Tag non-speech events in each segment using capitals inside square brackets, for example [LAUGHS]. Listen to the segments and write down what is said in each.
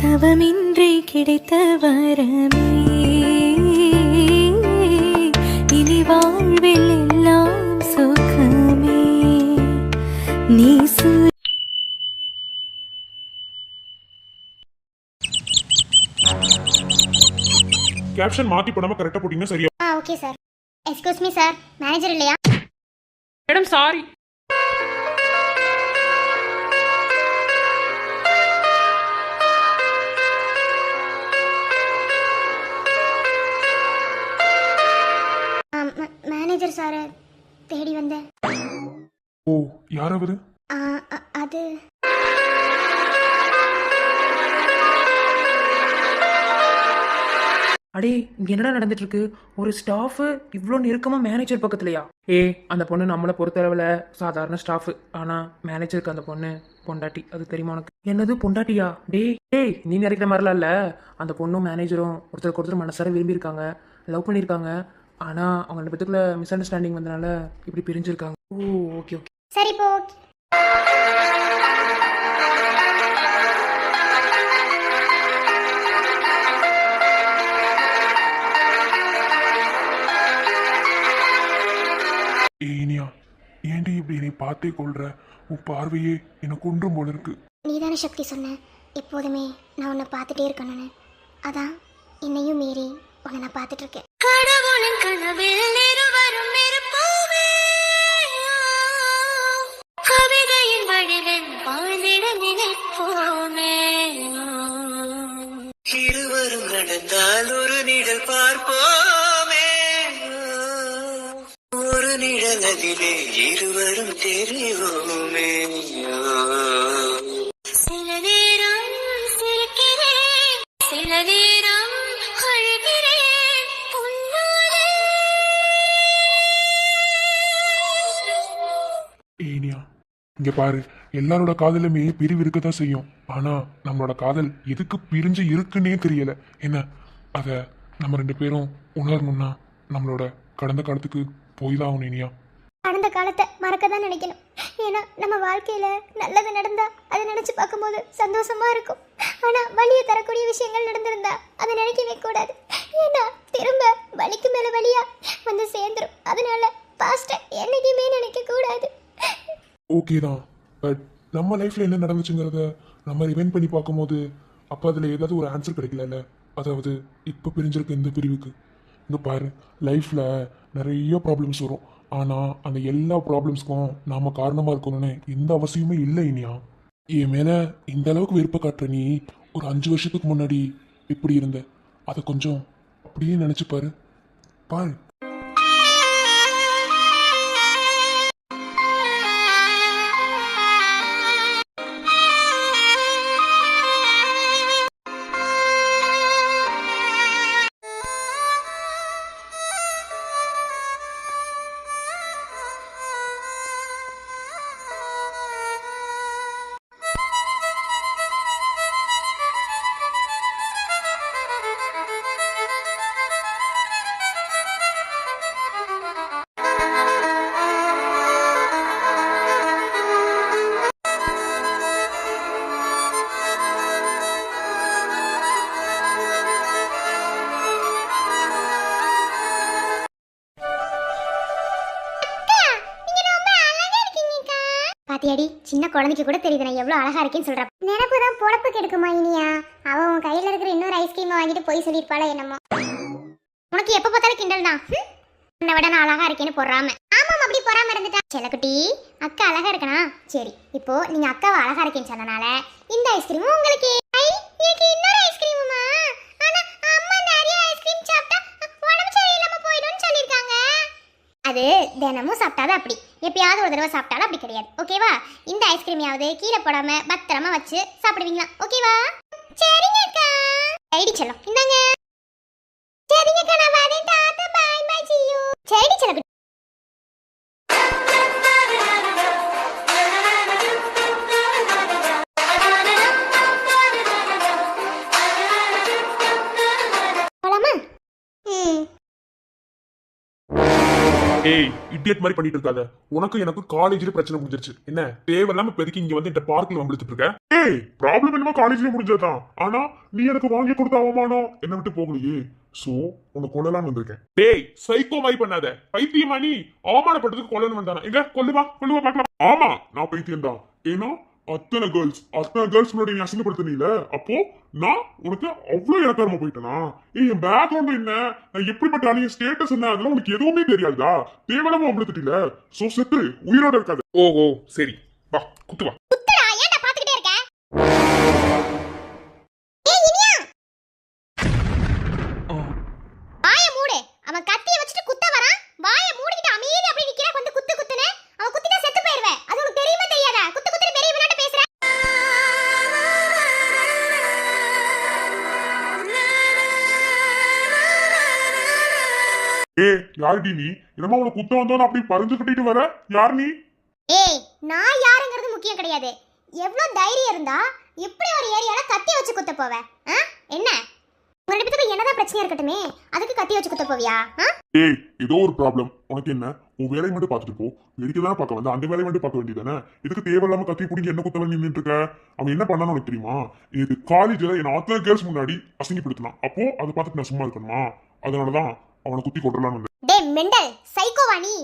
தவமின்றி கிடைத்த வரமே. இனி வாழ்வில் எல்லாம் சுகமே. நீ சு கேப்ஷன் மாத்தி போடாம கரெக்டா போட்டீங்கன்னா சரியா ஆ okay sir excuse me sir manager இல்லையா? மேடம் சாரி சாரை தேடி வந்தேன் ஓ யார் அவரு அது. அடே இங்க என்னடா நடந்துட்டு இருக்கு ஒரு ஸ்டாஃப் இவ்வளோ நெருக்கமா மேனேஜர் பக்கத்துலயா? ஏ அந்த பொண்ணு நம்மளை பொறுத்தளவுல சாதாரண ஸ்டாஃப். ஆனா மேனேஜருக்கு அந்த பொண்ணு பொண்டாட்டி. அது தெரியுமா உனக்கு? என்னது பொண்டாட்டியா? டேய் டேய் நீ நினைக்கிற மாதிரிலாம் இல்ல. அந்த பொண்ணும் மேனேஜரும் ஒருத்தருக்கு ஒருத்தர் மனசார விரும்பியிருக்காங்க. லவ் பண்ணியிருக்காங்க. ஆனா அவங்க ரெண்டு பேத்துக்குள்ள மிஸ் அண்டர்ஸ்டாண்டிங் வந்தனால இப்படி பிரிஞ்சிருக்காங்க. ஓ ஓகே ஓகே சரி இப்போ. ஏய் இனியா ஏன்டி இப்படி என்னை பார்த்தே கொள்ற? உன் பார்வையே எனக்கு ஒன்றும் போல இருக்கு. நீதானே சக்தி சொன்ன? எப்போதுமே நான் உன்னை பார்த்துட்டே இருக்கணும்னு. அதான் என்னையும் மீறி. உன்னை நான் பார்த்துட்டு இருக்கேன் கடவுளின் கனவில் இருவரும் இருப்போமே கவிதையின் வடிவில் வாழ்ந்திட நினைப்போமே. இருவரும் நடந்தால் ஒரு நிழல் பார்ப்போமே. ஒரு நிழல் அதிலே இருவரும் தெரிவோமே. இங்க பாரு எல்லாரோட காதலுமே பிரிவு இருக்கத்தான் செய்யும். ஆனா நம்மளோட காதல் எதுக்கு பிரிஞ்சு இருக்குன்னே தெரியல. என்ன? அத நம்ம ரெண்டு பேரும் உணரணும்னா நம்மளோட கடந்த காலத்துக்கு போய் தான் ஆகணும் இனியா. கடந்த காலத்தை மறக்க தான் நினைக்கணும். ஏன்னா நம்ம வாழ்க்கையில நல்லது நடந்தா அதை நினைச்சு பார்க்கும்போது சந்தோஷமா இருக்கும். ஆனா வலியை தரக்கூடிய விஷயங்கள் நடந்திருந்தா அதை நினைக்கவே கூடாது. ஏன்னா திரும்ப வலிக்கு மேல வலியா வந்து சேர்ந்துரும். அதனால பாஸ்ட என்னைக்குமே நினைக்க கூடாது. ஓகே தான். பட் நம்ம லைஃப்ல என்ன நடந்துச்சுங்கிறத நம்ம ரிவைன் பண்ணி பார்க்கும்போது அப்போ அதில் ஏதாவது ஒரு ஆன்சர் கிடைக்கலல்ல? அதாவது இப்போ பிரிஞ்சிருக்க இந்த பிரிவுக்கு. இங்கே பாரு லைஃப்பில் நிறைய ப்ராப்ளம்ஸ் வரும். ஆனால் அந்த எல்லா ப்ராப்ளம்ஸ்க்கும் நாம் காரணமாக இருக்கணும்னு எந்த அவசியமே இல்லை இனியா. என் மேலே இந்த அளவுக்கு வெறுப்பை காட்டுற நீ ஒரு அஞ்சு வருஷத்துக்கு முன்னாடி எப்படி இருந்த. அதை கொஞ்சம் அப்படியே நினச்சி பாரு. சின்ன குழந்தைக்கு கூட தெரியுது நான் எவ்வளவு அழகா இருக்கேன்னு சொல்ற. நினப்பு தான் பொழப்பு கெடுக்குமா இனியா? அவ உன் கையில இருக்கிற இன்னொரு ஐஸ்கிரீம் வாங்கிட்டு போய் சொல்லிருப்பாளா என்னமோ. உனக்கு எப்ப பார்த்தாலும் கிண்டல் தான். உன்னை விட நான் அழகா இருக்கேன்னு பொறாம. ஆமாம் அப்படி பொறாம இருந்துட்டா செல்லக்குட்டி அக்கா அழகா இருக்கனா? சரி இப்போ நீங்க அக்காவை அழகா இருக்கேன்னு சொன்னனால இந்த ஐஸ்கிரீமும் உங்களுக்கு ஐ எனக்கு இன்னொரு ஐஸ்கிரீமுமா ஆனா அம்மா நிறைய ஐஸ்கிரீம் சாப்பிட்டா உடம்பு சரியில்லாம போயிடும்னு சொல்லிருக்காங்க அது தினமும் சாப்பிட்டாதான் அப்படி. எப்பயாவது ஒரு தடவை சாப்பிட்டாலும் அப்படி கிடையாது. ஓகேவா இந்த ஐஸ்கிரீமையாவது கீழே போடாம பத்திரமா வச்சு சாப்பிடுவீங்களா? ஓகேவா சரிங்க அக்கா. ஐடி செல்லம். இந்தாங்க. சரிங்க அக்கா நான் வரேன் ஏய் இடியட் மாதிரி பண்ணிட்டு இருக்காத. உனக்கு எனக்கு காலேஜ்ல பிரச்சனை முடிஞ்சிருச்சு. என்ன தேவையில்லாம பெருக்கி இங்க வந்து இந்த பார்க்ல வந்துட்டு இருக்க? ஏய் ப்ராப்ளம் என்னமோ காலேஜ்ல முடிஞ்சதுதான். ஆனா நீ எனக்கு வாங்கி கொடுத்த அவமானம் என்ன விட்டு போகலையே. சோ உன்னை கொல்லலாம்னு வந்திருக்கேன். டேய் சைக்கோ மாதிரி பண்ணாத. பைத்தியமா நீ அவமானப்பட்டதுக்கு கொல்லணும் வந்தானா. எங்க கொல்லுவா கொல்லுவா பார்க்கலாம். ஆமா நான் பைத்தியம் தான் ஏன்னா அத்தனை கேர்ள்ஸ் அத்தனை கேர்ள்ஸ் முன்னாடி நீ அசிங்கப்படுத்தினீல? அப்போ நான் உனக்கு அவ்வளவு இலக்காரமா போயிட்டேனா? என் பேக்ரவுண்ட் என்ன? நான் எப்படிப்பட்ட அணிய ஸ்டேட்டஸ் என்ன? அதெல்லாம் உனக்கு எதுவுமே தெரியாதா? தேவையில்லாம அவ்வளவுல சோ செத்து உயிரோட இருக்காது. ஓஹோ சரி. வா குத்து வா. அவன் கத்திய வச்சுட்டு குத்த வரான். வாய மூடிக்கிட்டு அமைதியா அப்படி நிக்கிற வந்து ஏ யாருடி நீ? என்னமா உனக்கு குத்த வந்தோன்னு அப்படி பறிஞ்சு கட்டிட்டு வர? யார் நீ? ஏய் நான் யாருங்கிறது முக்கியம் கிடையாது. எவ்வளவு தைரியம் இருந்தா இப்படி ஒரு ஏரியால கத்தி வச்சு குத்த போவ? என்ன? உங்க ரெண்டு பேத்துக்கும் என்னதான் பிரச்சனையா இருக்கட்டுமே? அதுக்கு கத்தி வச்சு குத்த போவியா? ஏய் ஏதோ ஒரு ப்ராப்ளம் உனக்கு என்ன? உன் வேலையை மட்டும் பார்த்துட்டு போ. வேடிக்கை தானே பார்க்க வந்து. அந்த வேலையை மட்டும் பார்க்க வேண்டியதானே இதுக்கு தேவையில்லாம கத்தி பிடிச்சி என்ன குத்தவன் நின்றுட்டு இருக்க அவன் என்ன பண்ணான்னு உனக்கு தெரியுமா? இது காலேஜ்ல என் அத்தனை கேர்ள்ஸ் முன்னாடி அசிங்கப்படுத்தலாம் அப்போ அதை பார்த்துட்டு நான் சும்மா இருக்கணுமா? அதனாலதான் அவனை குத்தி கொட்டலான்னு வந்தேன் டேய் மெண்டல் சைக்கோவா நீ?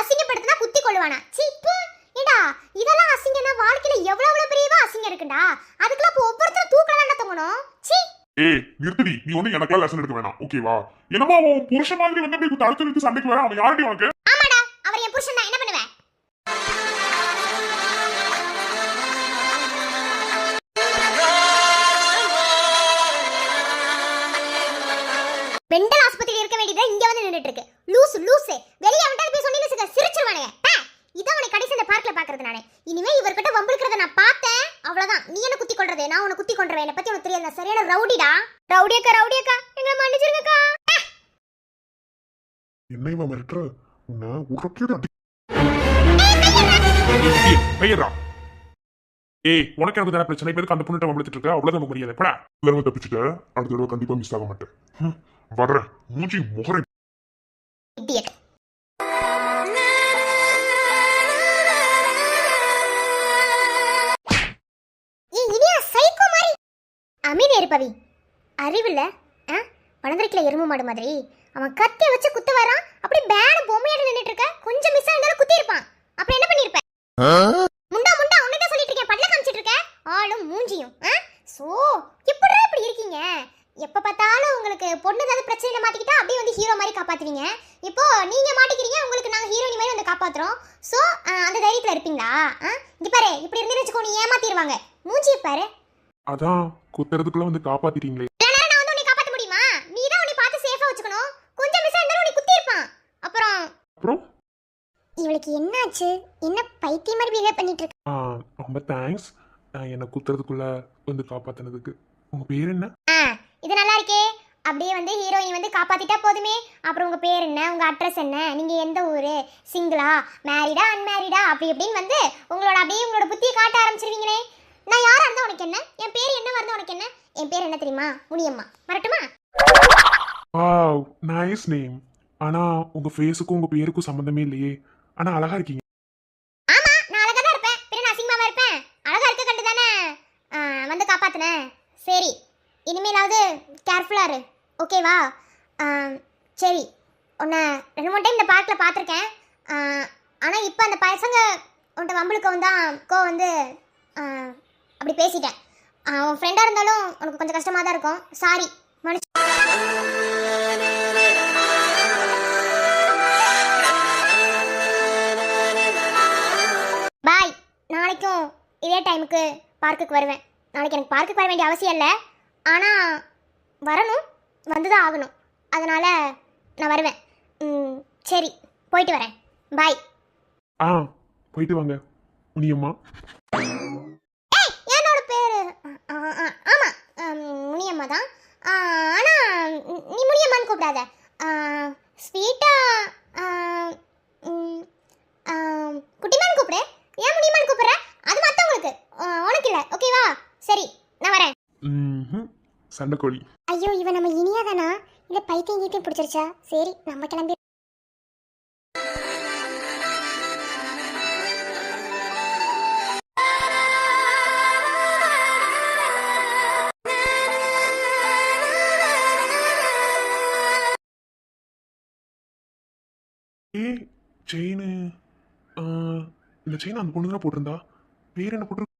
அசிங்கப்படுத்தினா குத்தி கொள்ளுவானா. சீ பு. ஏடா இதெல்லாம் அசிங்கம்னா வாழ்க்கையில எவ்வளவு எவ்வளவு பெரியவா அசிங்கம் இருக்குடா அதுக்கெல்லாம் இப்போ ஒவ்வொருத்தரும் தூக்கலாம் தொங்கணும். சீ ஏய் நிறுத்தடி. நீ ஒண்ணு எனக்கெல்லாம் லெசன் எடுக்க வேணாம். ஓகேவா என்னமோ அவன் புருஷன் மாதிரி வந்து போய் தடுத்து நிறுத்தி சண்டைக்கு வர அவன் யார்டி உனக்கு? ஆமாடா அவர் என் புருஷன் தான். என்ன பண்ணுவ? வேண்டியது இங்க வந்து நின்னுட்டு இருக்கு லூசு லூசு. வெளிய அவன்கிட்ட போய் சொன்னீங்க சிரிச்சிருவானுங்க. இதான் உனக்கு கடைசி இந்த பார்க்ல பாக்குறது நானே. இனிமே இவர்கிட்ட வம்பிருக்கிறத நான் பார்த்தேன். அவ்வளவுதான். நீ என்ன குத்தி கொள்றது? நான் உன்னை குத்தி கொண்டுருவேன் என்ன பத்தி உனக்கு தெரியாது. சரியான ரவுடிடா. ரவுடி அக்கா ரவுடி அக்கா எங்களை மன்னிச்சிருங்கக்கா. என்ன இவன் மிரட்டுற? உன்னை பெயரா ஏய் உனக்கு எனக்கு தானே பிரச்சனை? பேருக்கு அந்த பொண்ணுட்ட வம்பளத்துட்டு இருக்க? அவ்வளவுதான் முடியாது படா. தப்பிச்சுட்ட? அடுத்த தடவை கண்டிப்பா மிஸ் ஆக மாட்டேன். வர்றேன் மூஞ்சி முகரை. இடியட் அமைதி அறிவில்ல ஆ எருமை மாடு மாதிரி. அவன் கத்திய வச்சு குத்து வரான் அப்படி பேடு பொம்மையாட நின்னுட்டு இருக்க. கொஞ்சம் மிஸ் ஆயிருந்தாலும் குத்தி இருப்பான். அப்புறம் என்ன பண்ணிருப்பேன் முண்டா முண்டா உன்கிட்ட சொல்லிட்டு இருக்கேன். பல்ல காமிச்சிட்டு இருக்க. ஆளும் மூஞ்சியும் சோ எப்படிடா இப்படி இருக்கீங்க? எப்ப பார்த்தாலும் உங்களுக்கு பொண்ணு ஏதாவது பிரச்சனையில மாட்டிக்கிட்டா அப்படியே வந்து ஹீரோ மாதிரி காப்பாத்துவீங்க. இப்போ நீங்க மாட்டிக்கிறீங்க உங்களுக்கு நாங்க ஹீரோனி மாதிரி வந்து காப்பாத்துறோம். சோ அந்த தைரியத்துல இருப்பீங்களா? ஆ? இங்க பாரு இப்படி இருந்து வச்சுக்கோ நீ ஏமாத்திடுவாங்க. மூஞ்சி பாரு. அதான் குத்துறதுக்குள்ள வந்து காப்பாத்திட்டீங்களே. நான் வந்து உன்னை காப்பாத்த முடியுமா? நீ தான் உன்னை பார்த்து சேஃபா வச்சுக்கணும். கொஞ்சம் மிஸ் ஆயிருந்தாலும் உன்னை குத்தி இருப்பான். அப்புறம் அப்புறம்? இவளுக்கு என்னாச்சு? என்ன பைத்தியம் மாதிரி பிஹேவ் பண்ணிட்டு இருக்கு? ரொம்ப தேங்க்ஸ் என்னை குத்துறதுக்குள்ள வந்து காப்பாத்தினதுக்கு. உங்க பேர் என்ன? இது நல்லா இருக்கே அப்படியே வந்து ஹீரோயின் வந்து காப்பாற்றிட்டா போதுமே. அப்புறம் உங்கள் பேர் என்ன? உங்கள் அட்ரஸ் என்ன? நீங்கள் எந்த ஊர்? சிங்கிளா மேரிடா அன்மேரிடா அப்படி இப்படின்னு வந்து உங்களோட அப்படியே உங்களோட புத்தியை காட்ட ஆரம்பிச்சிருவீங்களே. நான் யாராக இருந்தால் உனக்கு என்ன? என் பேர் என்ன இருந்தா உனக்கு என்ன? என் பேர் என்ன தெரியுமா? முனியம்மா. வரட்டுமா? வாவ் நைஸ் நேம் ஆனால் உங்கள் ஃபேஸுக்கும் உங்கள் பேருக்கும் சம்மந்தமே இல்லையே. ஆனால் அழகாக இருக்கீங்க ஆமா நான் அழகா தான் இருப்பேன் பின்ன நான் அசிங்கமாவா இருப்பேன் அழகா இருக்க கண்டு தானே வந்து காப்பாத்துனேன் சரி இனிமேலாவது கேர்ஃபுல்லாக இரு. ஓகேவா சரி. உன்னை ரெண்டு மூணு டைம் இந்த பார்க்கில் பார்த்துருக்கேன். ஆனால் இப்போ அந்த பசங்க உன்ட்ட வம்பளுக்கு தான் கோ வந்து அப்படி பேசிட்டேன். உன் ஃப்ரெண்டாக இருந்தாலும் உனக்கு கொஞ்சம் கஷ்டமாக தான் இருக்கும். சாரி மனுஷ பாய் நாளைக்கும் இதே டைமுக்கு பார்க்குக்கு வருவேன். நாளைக்கு எனக்கு பார்க்குக்கு வர வேண்டிய அவசியம் இல்லை. ஆனால் வரணும் வந்து தான் ஆகணும். அதனால் நான் வருவேன். ம், சரி போயிட்டு வரேன். பாய். ஆ போயிட்டு வாங்க. முனியம்மா. ஏய் என்னோட பேர்? ஆமாம் முனியம்மா தான். ஆனால் நீ முனியம்மான்னு கூப்பிடாத. ஸ்வீட்டாக சண்டை கோழி. ஐயோ இவன் நம்ம இனியாதானா? இந்த பைத்தியம் கீத்தியம் பிடிச்சிருச்சா? சரி நம்ம கிளம்பி ஏ செயின். இந்த செயின் அந்த பொண்ணு தான் போட்டிருந்தா? பேர் என்ன போட்டிருக்கு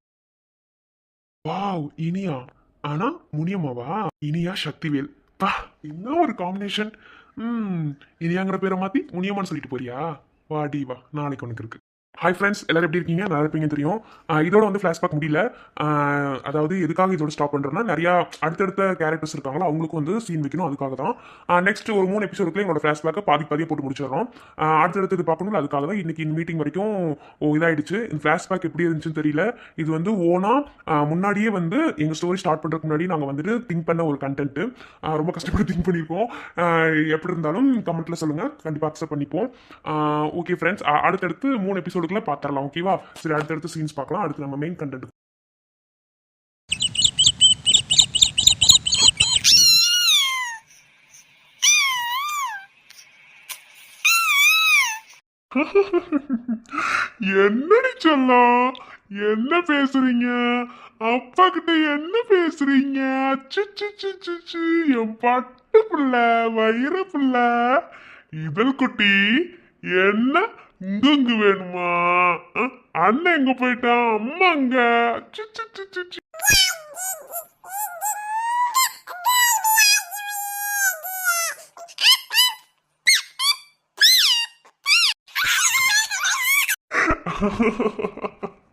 வாவ் இனியா. ஆனா முடியுமாவா இனியா சக்திவேல். பா என்ன ஒரு காம்பினேஷன் ம் இனியாங்கிற பேரை மாத்தி முனியம்மான்னு சொல்லிட்டு போறியா? வாடி வா நாளைக்கு உனக்கு இருக்கு. ஹாய் ஃப்ரெண்ட்ஸ் எல்லாரும் எப்படி இருக்கீங்க? நல்லா இருப்பீங்க தெரியும். இதோட வந்து ஃப்ளாஷ்பேக் முடியல. அதாவது எதுக்காக இதோட ஸ்டாப் பண்ணுறேன்னா நிறையா அடுத்தடுத்த கேரக்டர்ஸ் இருக்காங்களோ அவங்களுக்கு வந்து சீன் வைக்கணும் அதுக்காக தான். நெக்ஸ்ட் ஒரு மூணு எபிசோடுக்குள்ள என்னோட ஃப்ளாஷ்பேக்கை பாதி பாதியாக போட்டு முடிச்சிடறோம். அடுத்தடுத்து இது பார்க்கணும் அதுக்காக தான் இன்றைக்கி இந்த மீட்டிங் வரைக்கும் ஓ இதாயிடுச்சு. இந்த ஃப்ளாஷ்பேக் எப்படி இருந்துச்சுன்னு தெரியல. இது வந்து ஓனாக முன்னாடியே வந்து எங்கள் ஸ்டோரி ஸ்டார்ட் பண்ணுறதுக்கு முன்னாடி நாங்கள் வந்துட்டு திங்க் பண்ண ஒரு கண்டென்ட்டு ரொம்ப கஷ்டப்பட்டு திங்க் பண்ணியிருக்கோம் எப்படி இருந்தாலும் கமெண்ட்டில் சொல்லுங்கள் கண்டிப்பாக அக்செப்ட் பண்ணிப்போம். ஓகே ஃப்ரெண்ட்ஸ் அடுத்தடுத்து மூணு எபிசோடுக்குள்ள பாத்திரலாம் ஓகேவா சரி அடுத்தடுத்து சீன்ஸ் பார்க்கலாம். அடுத்து நம்ம மெயின் கண்டென்ட் என்னடி சொல்லலாம் என்ன பேசுறீங்க? அப்பா கிட்ட என்ன பேசுறீங்க? என் பட்டு புள்ள வயிறு புள்ள. இதழ் குட்டி என்ன இங்க வேணுமா? அண்ணன் எங்க போயிட்டான்? அம்மா அங்க. Ha ha ha ha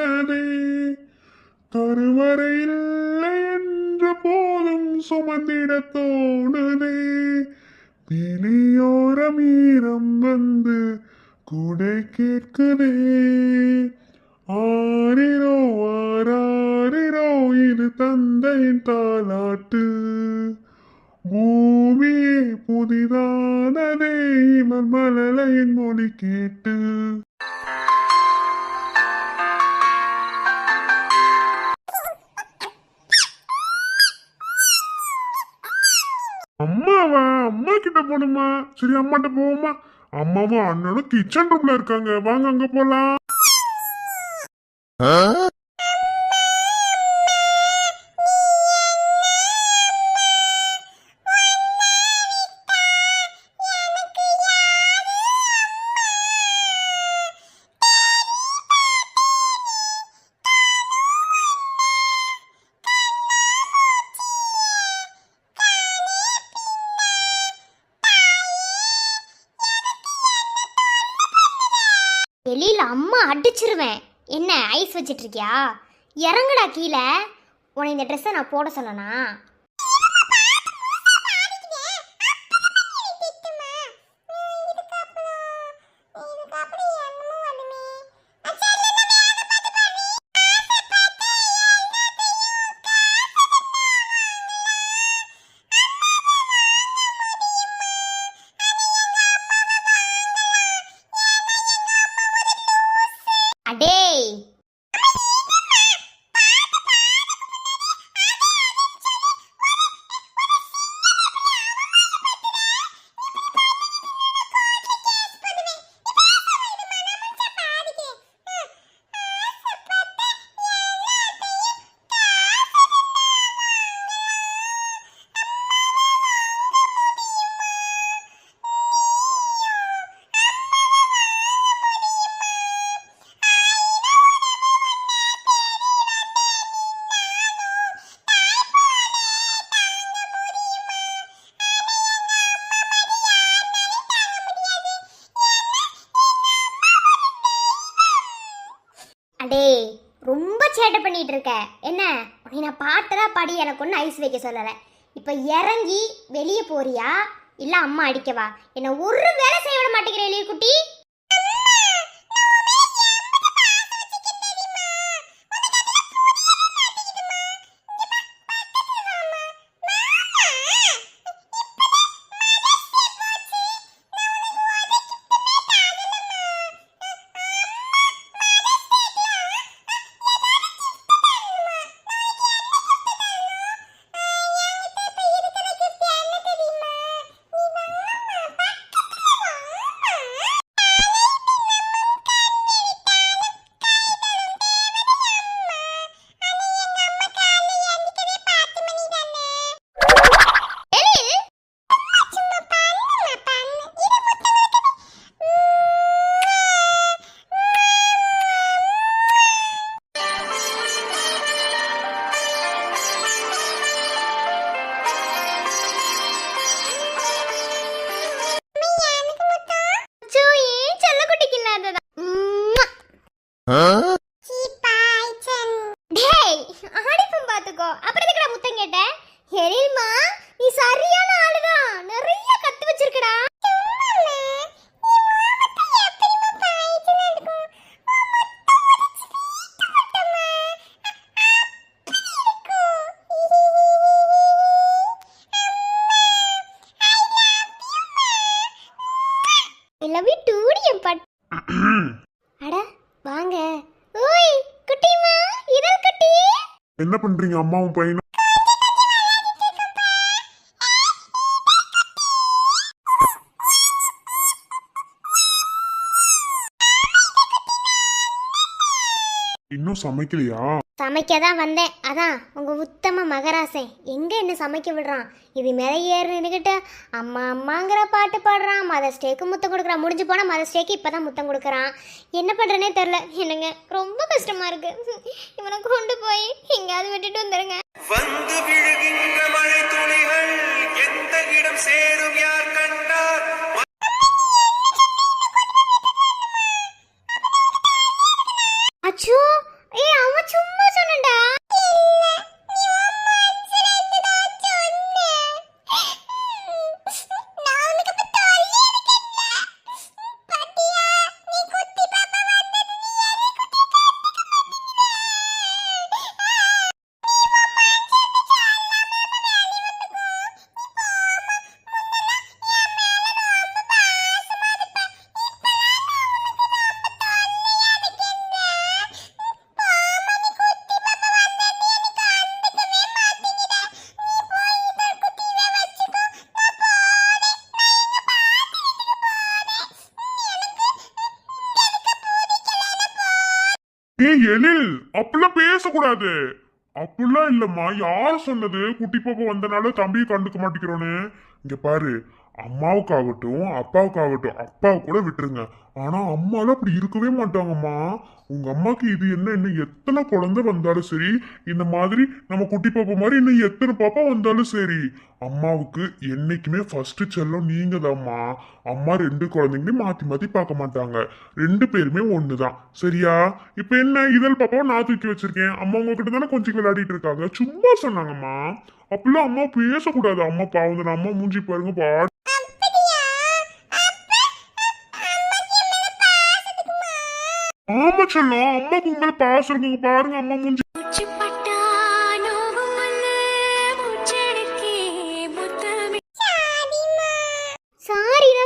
உயிரானதே கருவறையில்லை என்ற போதும் சுமந்திட தோணுதே பிணியோரம் ஈரம் வந்து குடை கேட்குதே. ஆரிரோ ஆராரிரோ இது தந்தையின் தாலாட்டு பூமியே புதிதானதே இவர் மலலையின் மொழி கேட்டு. அம்மா கிட்ட சரி அம்மாட்ட போவோமா? அம்மாவும் அண்ணனும் கிச்சன் ரூம்ல இருக்காங்க. வாங்க அங்க போலாம். வெளியில் அம்மா அடிச்சிருவேன். என்ன ஐஸ் வச்சிட்ருக்கியா இறங்குடா கீழே. உன்னை இந்த ட்ரெஸ்ஸை நான் போட சொல்லணா Bye. [LAUGHS] ஐஸ் வைக்க சொல்லலை. இப்போ இறங்கி வெளியே போறியா? இல்லை அம்மா அடிக்கவா? என்னை ஒரு வேலை செய்ய விட மாட்டேங்கிற எளிய குட்டி. என்ன அம்மாவும் பையனும். இன்னும் சமைக்கலையா? சமைக்க தான் வந்தேன். அதான் உங்கள் உத்தம மகராசன் எங்கே என்ன சமைக்க விடுறான்? இது மேலே ஏறு அம்மா அம்மாங்கிற பாட்டு பாடுறான். மத ஸ்டேக்கு முத்தம் கொடுக்குறான். முடிஞ்சு போனால் மத ஸ்டேக்கு இப்போ தான் முத்தம் கொடுக்குறான். என்ன பண்ணுறனே தெரில என்னங்க ரொம்ப கஷ்டமாக இருக்கு. இவனை கொண்டு போய் எங்கேயாவது விட்டுட்டு வந்துடுங்க வந்து விழுகின்ற மழை துளிகள் எந்த இடம் சேரும் யார் கண்டு? எழில் அப்படிலாம் பேசக்கூடாது. அப்படிலாம் இல்லம்மா யார் சொன்னது? குட்டி பாப்பா வந்தனால தம்பியை கண்டுக்க மாட்டேங்கிறோன்னு. இங்க பாரு அம்மாவுக்காகட்டும் அப்பாவுக்காகட்டும் அப்பா கூட விட்டுருங்க. ஆனா அம்மாலாம் அப்படி இருக்கவே மாட்டாங்கம்மா. உங்க அம்மாக்கு இது என்ன இன்னும் எத்தனை குழந்தை வந்தாலும் சரி இந்த மாதிரி நம்ம குட்டி பாப்பா மாதிரி இன்னும் எத்தனை பாப்பா வந்தாலும் சரி அம்மாவுக்கு என்னைக்குமே ஃபர்ஸ்ட் செல்லம் நீங்க தாம்மா அம்மா ரெண்டு குழந்தைங்களையும் மாத்தி மாத்தி பார்க்க மாட்டாங்க. ரெண்டு பேருமே ஒண்ணுதான். சரியா? இப்ப என்ன இதழ் பாப்பாவை நான் தூக்கி வச்சிருக்கேன். அம்மா உங்ககிட்ட தானே கொஞ்சம் விளையாடிட்டு இருக்காங்க. சும்மா சொன்னாங்கம்மா. அப்படிலாம் அம்மா பேசக்கூடாது. அம்மா பாவம் அம்மா மூஞ்சி பாருங்க பா ஆமா சொல்லும். அம்மாக்கு உண்மையில பாசம் இருக்குங்க பாருங்க அம்மா மூஞ்சி.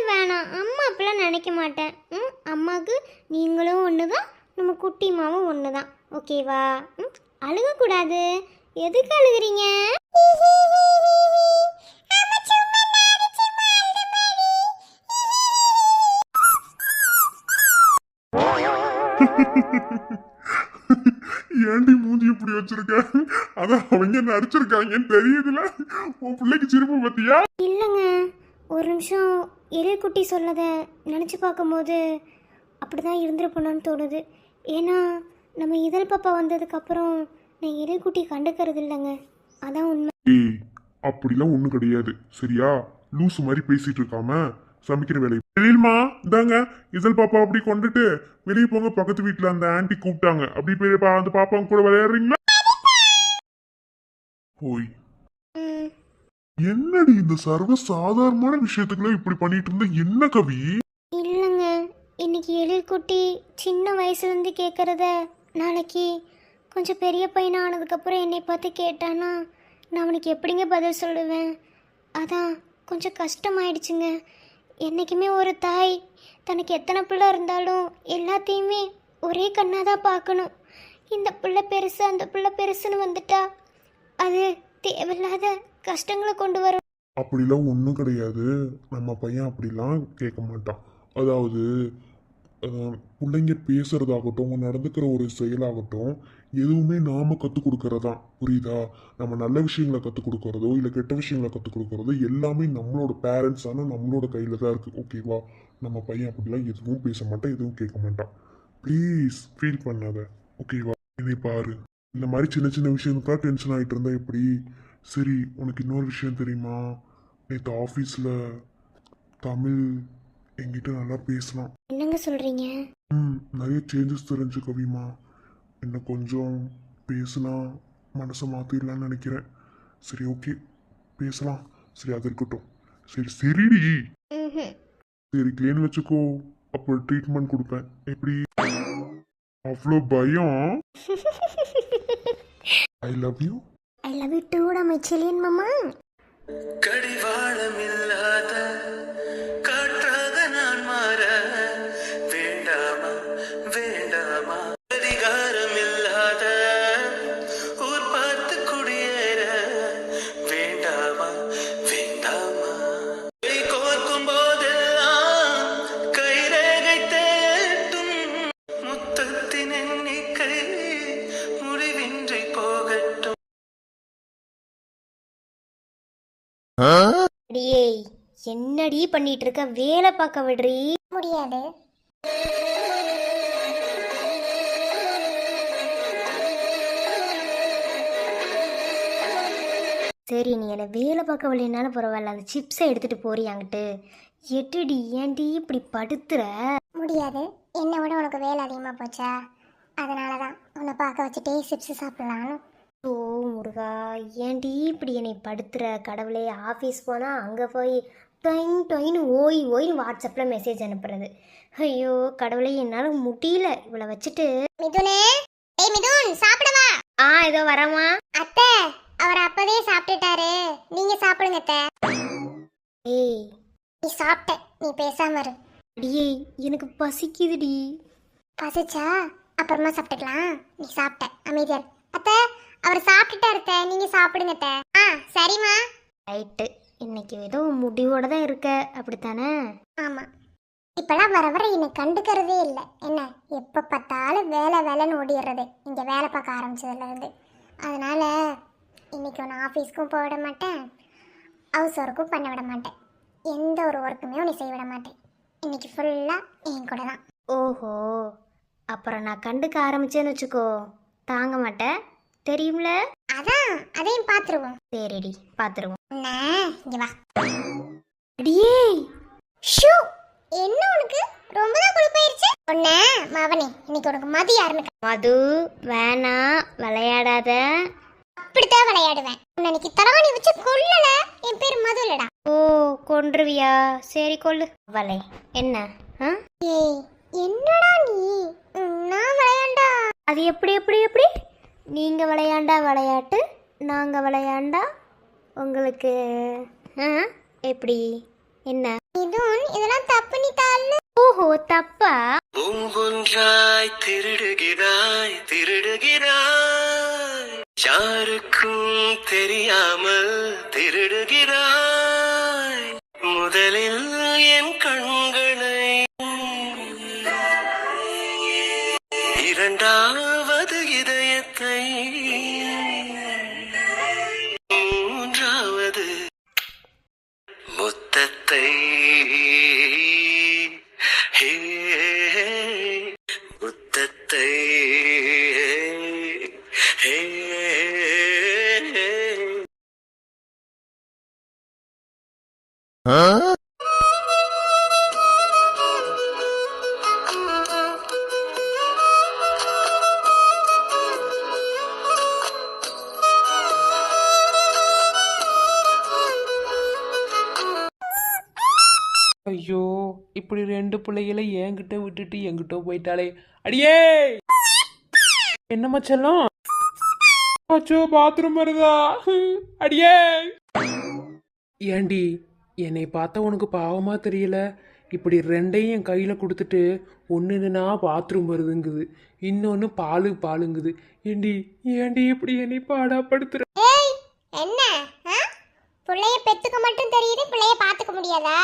வேணாம். அம்மா அப்படிலாம் நினைக்க மாட்டேன். ம் அம்மாவுக்கு நீங்களும் ஒன்று தான் நம்ம குட்டிமாவும் ஒன்று தான் ஓகேவா? ம் அழுகக்கூடாது. எதுக்கு அழுகுறீங்க? ஏண்டி மூஞ்சி இப்படி வச்சிருக்க? அதான் அவங்க நடிச்சிருக்காங்கன்னு தெரியுதுல? உன் பிள்ளைக்கு சிரிப்பு பத்தியா? இல்லைங்க. ஒரு நிமிஷம் எழில்குட்டி சொன்னதை நினச்சி பார்க்கும்போது அப்படி தான் இருந்திருப்பணும்னு தோணுது. ஏன்னா நம்ம இதழ் பாப்பா வந்ததுக்கப்புறம் நான் எழில்குட்டி கண்டுக்கிறது இல்லைங்க. அதான் உண்மை. அப்படிலாம் ஒண்ணும் கிடையாது. சரியா? லூசு மாதிரி பேசிட்டு இருக்காம? சமைக்கிற வேலை. வெளியில்மா இந்தாங்க இதழ் பாப்பா அப்படி கொண்டுட்டு வெளியே போங்க பக்கத்து வீட்டுல அந்த ஆன்ட்டி கூப்பிட்டாங்க. அப்படி போய் பா- அந்த பாப்பாங்க கூட விளையாடுறீங்களா? போய். என்னடி இந்த சர்வ சாதாரணமான விஷயத்துக்குள்ள இப்படி பண்ணிட்டு இருந்தா? என்ன கவி? இல்லைங்க இன்னைக்கு எழில்குட்டி சின்ன வயசுலேருந்து கேட்குறத நாளைக்கு கொஞ்சம் பெரிய பையனா ஆனதுக்கப்புறம் என்னை பார்த்து கேட்டானா நான் அவனுக்கு எப்படிங்க பதில் சொல்லுவேன்? அதான் கொஞ்சம் கஷ்டமாயிடுச்சுங்க. என்றைக்குமே ஒரு தாய். தனக்கு எத்தனை பிள்ளை இருந்தாலும் எல்லாத்தையுமே ஒரே கண்ணாக தான் பார்க்கணும். இந்த பிள்ளை பெருசு அந்த பிள்ளை பெருசுன்னு வந்துட்டா அது தேவையில்லாத கஷ்டங்களை கொண்டு வரும். அப்படிலாம் ஒன்றும் கிடையாது. நம்ம பையன் அப்படிலாம் கேட்க மாட்டான். அதாவது பிள்ளைங்க பேசுகிறதாகட்டும் நடந்துக்கிற ஒரு செயலாகட்டும் எதுவுமே நாம கற்றுக் கொடுக்கறதான் புரியுதா? நம்ம நல்ல விஷயங்களை கற்றுக் கொடுக்கறதோ இல்லை கெட்ட விஷயங்களை கற்றுக் கொடுக்கறதோ எல்லாமே நம்மளோட பேரண்ட்ஸான நம்மளோட கையில் தான் இருக்குது ஓகேவா நம்ம பையன் அப்படிலாம் எதுவும் பேச மாட்டான் எதுவும் கேட்க மாட்டான். ப்ளீஸ் ஃபீல் பண்ணாத. ஓகேவா என்னை பாரு. இந்த மாதிரி சின்ன சின்ன விஷயத்துக்காக டென்ஷன் ஆகிட்டு இருந்தா எப்படி? சரி உனக்கு இன்னொரு விஷயம் தெரியுமா? நேற்று ஆஃபீஸில் தமிழ் என்கிட்ட நல்லா பேசலாம் என்னங்க சொல்கிறீங்க ம் நிறைய சேஞ்சஸ் தெரிஞ்சு கவிமா இன்னும் கொஞ்சம் பேசினா மனசை மாற்றிடலான்னு நினைக்கிறேன். சரி ஓகே பேசலாம். சரி அது இருக்கட்டும். சரி சரிடி. சரி கிளீன் வச்சுக்கோ. அப்போ ட்ரீட்மெண்ட் கொடுப்பேன். எப்படி? அவ்வளோ பயம். I love you I love you too my Chezhiyan மாமா. கடிவாளம் இல்லாத என்னடி பண்ணிட்டு இருக்க வேலை பார்க்க விடுறி? முடியாது. சரி நீ என்னை வேலை பார்க்க விடலைனாலும் பரவாயில்ல. அந்த சிப்ஸை எடுத்துட்டு போறியாங்கிட்டு எட்டுடி ஏன்டி இப்படி படுத்துற? முடியாது. என்னை விட உனக்கு வேலை அதிகமாக போச்சா? அதனால தான் உன்னை பார்க்க வச்சுட்டே சிப்ஸ் சாப்பிடலான்னு ஓ முருகா ஏன்டி இப்படி என்னை படுத்துற? கடவுளே ஆஃபீஸ் போனால் அங்கே போய் டொயின் டொயின்னு ஓய் ஓய்னு வாட்ஸ்அப்பில் மெசேஜ் அனுப்புறது. ஐயோ கடவுளே என்னால் முடியல. இவளை வச்சுட்டு. மிதுனே ஏய் மிதுன் சாப்பிடவா ஆ இதோ வரமா அத்தை அவர் அப்பதே சாப்பிட்டுட்டாரு. நீங்க சாப்பிடுங்க அத்தை. ஏய். நீ சாப்பிட்ட நீ பேசாம இரு. அடியே எனக்கு பசிக்குதுடி. பசிச்சா அப்புறமா சாப்பிட்டுக்கலாம். நீ சாப்பிட்ட அமைதியா. அத்தை அவர் சாப்பிட்டுட்டாரு அத்தை. நீங்க சாப்பிடுங்க அத்தை. ஆ சரிம்மா. ரைட்டு. இன்னைக்கு ஏதோ முடிவோட தான் இருக்க. அப்படித்தானே? ஆமா. இப்பெல்லாம் வர வர என்னை கண்டுக்கிறதே இல்லை. என்ன எப்போ பார்த்தாலும் வேலை வேலைன்னு ஓடிடுறது. இங்கே வேலை பார்க்க ஆரம்பிச்சதுலேருந்து அதனால இன்னைக்கு ஒன்று ஆஃபீஸ்க்கும் போக மாட்டேன். ஹவுஸ் ஒர்க்கும் பண்ண விட மாட்டேன். எந்த ஒரு ஒர்க்குமே உன்னை செய்ய விட மாட்டேன். இன்னைக்கு ஃபுல்லாக என் கூட தான். ஓஹோ. அப்புறம் நான் கண்டுக்க ஆரம்பிச்சேன்னு வச்சுக்கோ. தாங்க மாட்டேன். தெரியும்ல? அதான் அதையும் பார்த்துருவோம். சரிடி பார்த்துருவோம். இங்கே வா. அடியே. ஷூ என்ன உனக்கு? ரொம்ப தான் குளிப்பாயிருச்சு ஒன்ன மவனே இன்னைக்கு உனக்கு மது யாருன்னு மது வேணா விளையாடாத. அப்படித்தான் விளையாடுவேன். உன்னை இன்னைக்கு தலைவாணி வச்சு கொல்லல. என் பேர் மது இல்லடா. ஓ கொன்றுவியா? சரி கொல்லு. வலை என்ன ஆ? ஏய் என்னடா நீ? நான் விளையாண்டா. அது எப்படி எப்படி எப்படி? நீங்க விளையாண்டா விளையாட்டு. நாங்க விளையாண்டா உங்களுக்கு ஆ? எப்படி? என்ன? இதுவும் இதெல்லாம் தப்பு நீ தாள் ஓஹோ தப்பா? ஒவ்வொன்றாய் திருடுகிறாய் திருடுகிறாய். யாருக்கும் தெரியாமல் திருடுகிறாய். முதலில் என் கண்களை இரண்டாவது முத்தத்தை ஹே, பிள்ளைகளை என்கிட்ட விட்டுட்டு என்கிட்ட போயிட்டாளே. அடியே! என்னம்மா செல்லம்? அச்சோ பாத்ரூம் வருதா? அடியே! ஏண்டி என்னை பார்த்தா உனக்கு பாவமா தெரியல? இப்படி ரெண்டையும் என் கையில் கொடுத்துட்டு ஒன்றுனா பாத்ரூம் வருதுங்குது. இன்னொன்று பாலு பாலுங்குது. ஏண்டி ஏண்டி இப்படி என்னை பாடாப்படுத்துற என்ன பிள்ளைய பெத்துக்க மட்டும் தெரியுது பிள்ளைய பார்த்துக்க முடியாதா?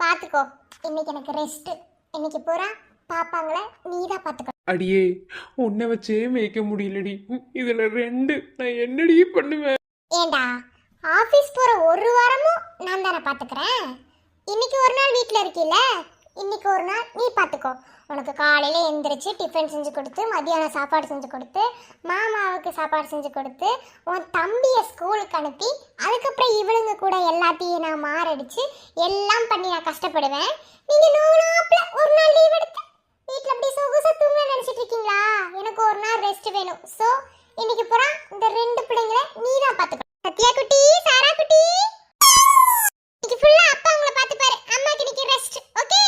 பார்த்துக்கோ. இன்னைக்கு எனக்கு ரெஸ்ட் இன்னைக்கு பூரா பாப்பாங்கள நீ தான் பார்த்துக்கோ அடியே உன்னை வச்சே மேய்க்க முடியலடி. இதுல ரெண்டு நான் என்னடி பண்ணுவேன்? ஏண்டா ஆஃபீஸ் போகிற ஒரு வாரமும் நான் தானே பார்த்துக்கிறேன்? இன்னைக்கு ஒரு நாள் வீட்டில் இருக்கீல்ல? இன்னைக்கு ஒரு நாள் நீ பார்த்துக்கோ. உனக்கு காலையில் எந்திரிச்சு டிஃபன் செஞ்சு கொடுத்து மதியானம் சாப்பாடு செஞ்சு கொடுத்து மாமாவுக்கு சாப்பாடு செஞ்சு கொடுத்து உன் தம்பியை ஸ்கூலுக்கு அனுப்பி அதுக்கப்புறம் இவளுங்க கூட எல்லாத்தையும் நான் மாரடிச்சு எல்லாம் பண்ணி நான் கஷ்டப்படுவேன். நீங்கள் நோனாப்புல ஒரு நாள் லீவ் எடுத்து வீட்டில் அப்படி சொகுசா தூங்க நினச்சிட்டு இருக்கீங்களா? எனக்கு ஒரு நாள் ரெஸ்ட் வேணும். ஸோ இன்னைக்கு பூரா இந்த ரெண்டு பிள்ளைங்களை நீ தான் பார்த்துக்கணும். சத்யா குட்டி சாரா குட்டி. இன்னைக்கு ஃபுல்லாக அப்பா உங்களை பார்த்துப்பாரு. அம்மாக்கு இன்னைக்கு ரெஸ்ட் ஓகே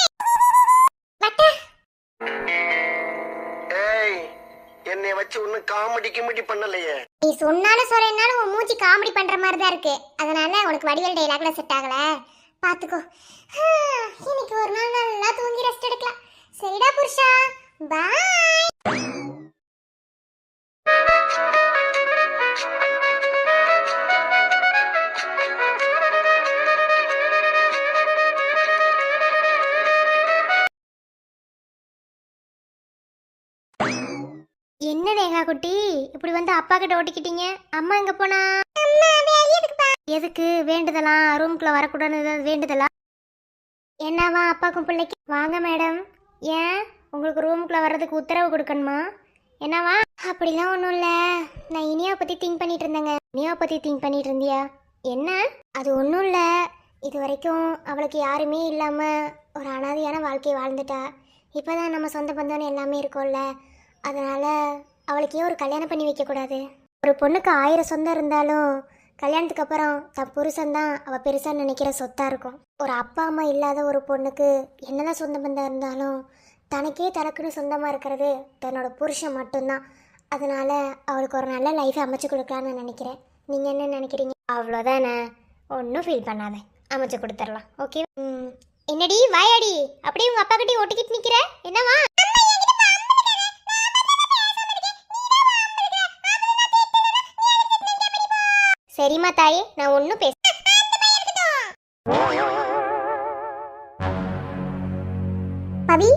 ஏய் என்னை வச்சு ஒன்னும் காமெடி கிமெடி பண்ணலையே. நீ சொன்னாலும் சொல்றேன்னாலும் உன் மூஞ்சி காமெடி பண்ற மாதிரி தான் இருக்கு. அதனால உனக்கு வடிவேல் டைலாக்ல செட் ஆகல. பாத்துக்கோ இன்னைக்கு ஒரு நாள் நல்லா தூங்கி ரெஸ்ட் எடுக்கலாம். சரிடா புருஷா. பாய் குட்டி இப்படி வந்து அப்பா கிட்ட ஓட்டிக்கிட்டீங்க? அம்மா எங்க போனா? எதுக்கு? வேண்டுதலாம் ரூம்குள்ள வரக்கூடாது வேண்டுதலா? என்னவா அப்பாக்கும் பிள்ளைக்கு? வாங்க மேடம் ஏன்? உங்களுக்கு ரூமுக்குள்ள வர்றதுக்கு உத்தரவு கொடுக்கணுமா? என்னவா? அப்படிலாம் ஒன்றும் இல்லை. நான் இனியா பற்றி திங்க் பண்ணிட்டு இருந்தேங்க. இனியா பற்றி திங்க் பண்ணிட்டு இருந்தியா? என்ன? அது ஒன்றும் இல்லை. இது வரைக்கும் அவளுக்கு யாருமே இல்லாமல் ஒரு அனாதையான வாழ்க்கையை வாழ்ந்துட்டா. இப்போ தான் நம்ம சொந்த பந்தம்னு எல்லாமே இருக்கோம்ல. அதனால் அவளுக்கு ஏன் ஒரு கல்யாணம் பண்ணி வைக்கக்கூடாது ஒரு பொண்ணுக்கு ஆயிரம் சொந்தம் இருந்தாலும் கல்யாணத்துக்கு அப்புறம் தன் புருஷன் தான் அவள் பெருசாக நினைக்கிற சொத்தாக இருக்கும். ஒரு அப்பா அம்மா இல்லாத ஒரு பொண்ணுக்கு என்னதான் சொந்த பந்தம் இருந்தாலும் தனக்கே தனக்குன்னு சொந்தமாக இருக்கிறது தன்னோட புருஷன் மட்டும்தான். அதனால அவளுக்கு ஒரு நல்ல லைஃப் அமைச்சு கொடுக்கலான்னு நினைக்கிறேன். நீங்கள் என்ன நினைக்கிறீங்க? அவ்வளோதானே ஒன்றும் ஃபீல் பண்ணாத. அமைச்சு கொடுத்துடலாம். ஓகே ம். என்னடி வாயாடி. அப்படியே உங்கள் அப்பா கிட்டே ஒட்டிக்கிட்டு நிற்கிற என்னவா சரிம்மா தாயே நான் ஒன்றும் பேச பவி